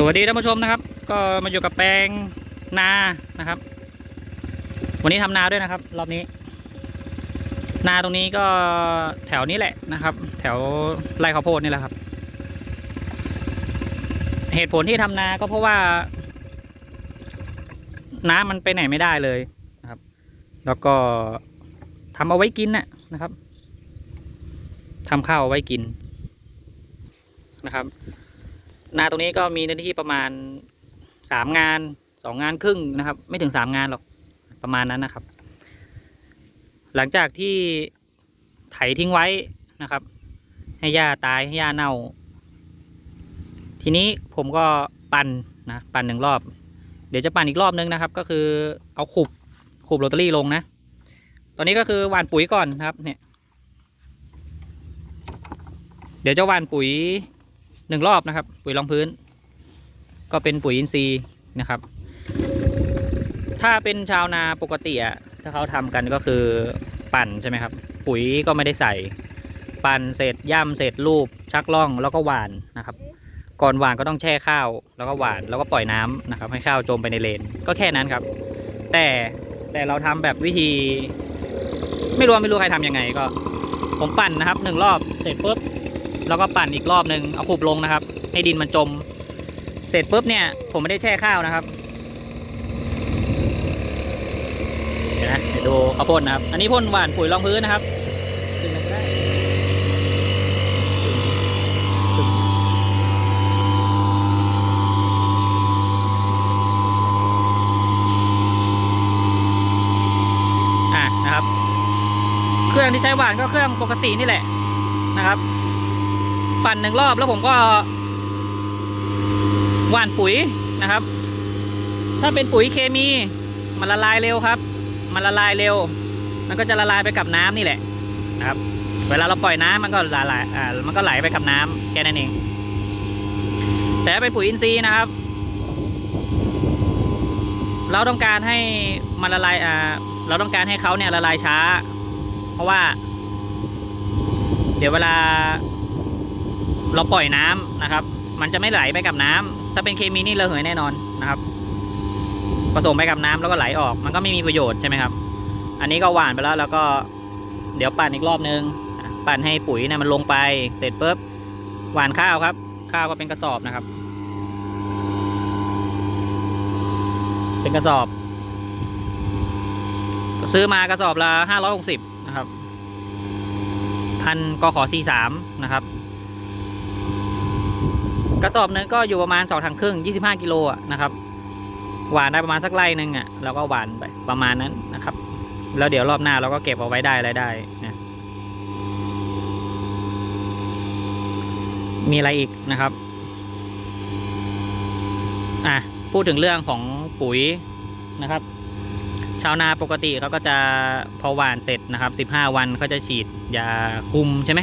สวัสดีท่านผู้ชมนะครับ ก็มาอยู่กับแปลงนานะครับ วันนี้ทำนาด้วยนะครับ รอบนี้ นาตรงนี้ก็แถวนี้แหละนะครับ แถวไร่ข้าวโพดนี่แหละครับ เหตุผลที่ทำนาก็เพราะว่า น้ำมันไปไหนไม่ได้เลยนะครับ แล้วก็ทำเอาไว้กินน่ะนะครับทำข้าวเอาไว้กินนะครับ นาตรงนี้ก็มีเนื้อที่ประมาณสามงานสองงานครึ่งนะครับ ไม่ถึงสามงานหรอกประมาณนั้นนะครับ หลังจากที่ไถทิ้งไว้นะครับ ให้หญ้าตายให้หญ้าเน่า ทีนี้ผมก็ปั่นนะปั่นหนึ่งรอบ เดี๋ยวจะปั่นอีกรอบนึงนะครับ ก็คือเอาขุบขุบโรตารี่ลงนะ ตอนนี้ก็คือหว่านปุ๋ยก่อนครับเนี่ย เดี๋ยวจะหว่านปุ๋ย หนึ่งรอบนะครับ ปุ๋ยรองพื้น ก็เป็นปุ๋ยอินทรีย์นะครับ ถ้าเป็นชาวนาปกติอะถ้าเขาทำกันก็คือปั่นใช่ไหมครับ ปุ๋ยก็ไม่ได้ใส่ ปั่นเสร็จย่ำเสร็จรูป ชักล่องแล้วก็หว่านนะครับ ก่อนหว่านก็ต้องแช่ข้าวแล้วก็หว่านแล้วก็ปล่อยน้ำนะครับ ให้ข้าวจมไปในเลนก็แค่นั้นครับ แต่แต่เราทำแบบวิธี ไม่รู้ไม่รู้ใครทำยังไงก็ ผมปั่นนะครับหนึ่งรอบเสร็จปุ๊บ แล้วก็ปั่นอีกรอบหนึ่งเอาขุบลงนะครับ ให้ดินมันจม เสร็จปุ๊บเนี่ย ผมไม่ได้แช่ข้าวนะครับเดี๋ยวนะเดี๋ยวดูข้าวโพดนะครับ อันนี้พ่นหวานปุ๋ยรองพื้นนะครับนมาก็ได้ขึ้นอะนะครับ เครื่องที่ใช้หวานก็เครื่องปกตินี่แหละนะครับ ปั่นหนึ่งรอบแล้วผมก็หว่านปุ๋ยนะครับ ถ้าเป็นปุ๋ยเคมีมันละลายเร็วครับ มันละลายเร็ว มันก็จะละลายไปกับน้ำนี่แหละนะครับ เวลาเราปล่อยน้ำมันก็ละลายอ่ามันก็ไหลไปกับน้ำแค่นั้นเอง แต่เป็นปุ๋ยอินทรีย์นะครับ เราต้องการให้มันละลายอ่าเราต้องการให้เขาเนี่ยละลายช้า เพราะว่า เดี๋ยวเวลา เราปล่อยน้ำนะครับ มันจะไม่ไหลไปกับน้ำถ้าเป็นเคมีนี่ระเหยแน่นอนนะครับ ผสมไปกับน้ำแล้วก็ไหลออก มันก็ไม่มีประโยชน์ใช่ไหมครับ อันนี้ก็หว่านไปแล้วแล้วก็เดี๋ยวปั่นอีกรอบนึง ปั่นให้ปุ๋ยเนี่ยมันลงไปเสร็จปุ๊บหว่านข้าวครับ ข้าวก็เป็นกระสอบนะครับ เป็นกระสอบ ซื้อมากระสอบละห้าร้อยหกสิบนะครับพันกขอสี่สามนะครับ กระสอบนึงก็อยู่ประมาณสองถังครึ่งยี่สิบห้ากิโลอะนะครับ หวานได้ประมาณสักไร่หนึ่งอะเราก็หวานไปประมาณนั้นนะครับ แล้วเดี๋ยวรอบหน้าเราก็เก็บเอาไว้ได้อะไรได้นะมีอะไรอีกนะครับ อะพูดถึงเรื่องของปุ๋ยนะครับ ชาวนาปกติเขาก็จะพอหวานเสร็จนะครับ 15 วันเขาจะฉีดยาคุมใช่ไหม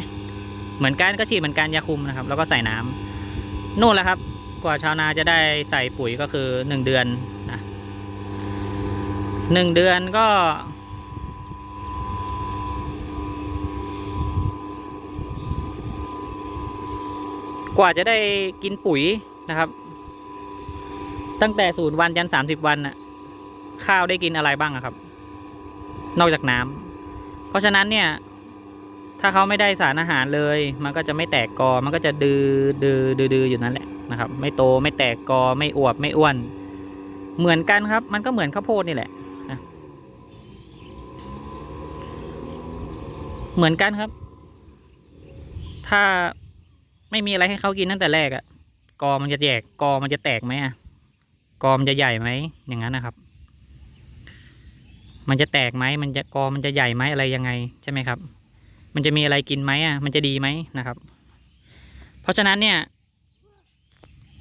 เหมือนกันก็ฉีดเหมือนกันยาคุมนะครับ แล้วก็ใส่น้ำ นู่นแหละครับ กว่าชาวนาจะได้ใส่ปุ๋ยก็คือ1เดือนนะหนึ่งเดือนก็ กว่าจะได้กินปุ๋ยนะครับ ตั้งแต่ศูนย์วันยันสามสิบวันน่ะ ข้าวได้กินอะไรบ้างอะครับ นอกจากน้ำเพราะฉะนั้นเนี่ย ถ้าเขาไม่ได้สารอาหารเลย มันก็จะไม่แตกกอ มันก็จะดื้อดื้อดื้อดออยู่นั่นแหละนะครับ ไม่โตไม่แตกกอไม่อวบไม่อ้วน เหมือนกันครับ มันก็เหมือนข้าวโพดนี่แหละเหมือนกันครับ ถ้าไม่มีอะไรให้เขากินตั้งแต่แรกอะกอมันจะแยกกอมันจะแตกไหมอะกอมันจะใหญ่ไหมอย่างนั้นนะครับ มันจะแตกไหมมันจะกอมันจะใหญ่ไหมอะไรยังไงใช่ไหมครับ มันจะมีอะไรกินไหมอะมันจะดีไหมนะครับ เพราะฉะนั้นเนี่ย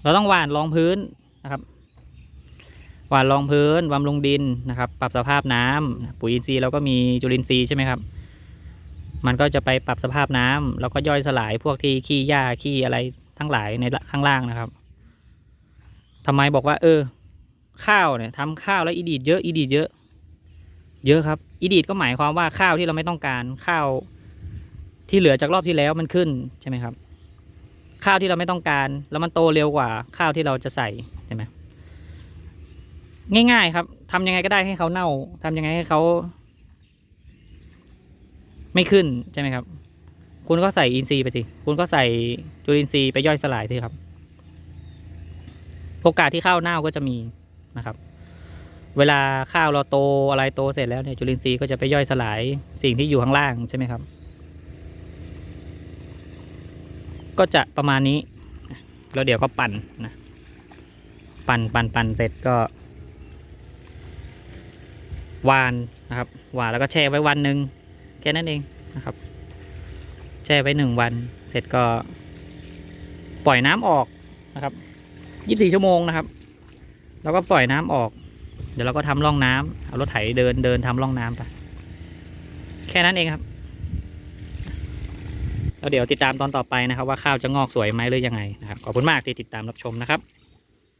เราต้องหว่านรองพื้นนะครับ หว่านรองพื้นบำรุงดินนะครับ ปรับสภาพน้ำปุ๋ยอินทรีย์เราก็มีจุลินทรีย์ใช่ไหมครับ มันก็จะไปปรับสภาพน้ำแล้วก็ย่อยสลายพวกที่ขี้หญ้าขี้อะไรทั้งหลายในข้างล่างนะครับทำไมบอกว่า เออ ข้าวเนี่ยทำข้าวแล้วอีดีดเยอะอีดีดเยอะ เยอะครับอีดีดก็หมายความว่าข้าวที่เราไม่ต้องการข้าว ที่เหลือจากรอบที่แล้วมันขึ้นใช่ไหมครับ ข้าวที่เราไม่ต้องการ แล้วมันโตเร็วกว่าข้าวที่เราจะใส่ใช่ไหมง่าย ๆ ครับทำยังไงก็ได้ให้เขาเน่าทำยังไงให้เขาไม่ขึ้นใช่ไหมครับ คุณก็ใส่อินทรีย์ไปสิ คุณก็ใส่จุลินทรีย์ไปย่อยสลายสิครับ โอกาสที่ข้าวเน่าก็จะมีนะครับ เวลาข้าวเราโตอะไรโตเสร็จแล้วเนี่ยจุลินทรีย์ก็จะไปย่อยสลายสิ่งที่อยู่ข้างล่างใช่ไหมครับ ก็จะประมาณนี้ แล้วเดี๋ยวก็ปั่นนะ ปั่นปั่นปั่นเสร็จก็วานนะครับวานแล้วก็แช่ไว้วันหนึ่งแค่นั้นเองนะครับ แช่ไว้หนึ่งวัน เสร็จก็ ปล่อยน้ำออกนะครับยี่สิบสี่ชั่วโมงนะครับ แล้วก็ปล่อยน้ำออก เดี๋ยวเราก็ทำร่องน้ำเอารถไถเดินเดินทำร่องน้ำไปแค่นั้นเองครับ แล้วเดี๋ยวติดตามตอนต่อไปนะครับว่าข้าวจะงอกสวยไหมหรือยังไงนะครับขอบคุณมากที่ติดตามรับชมนะครับ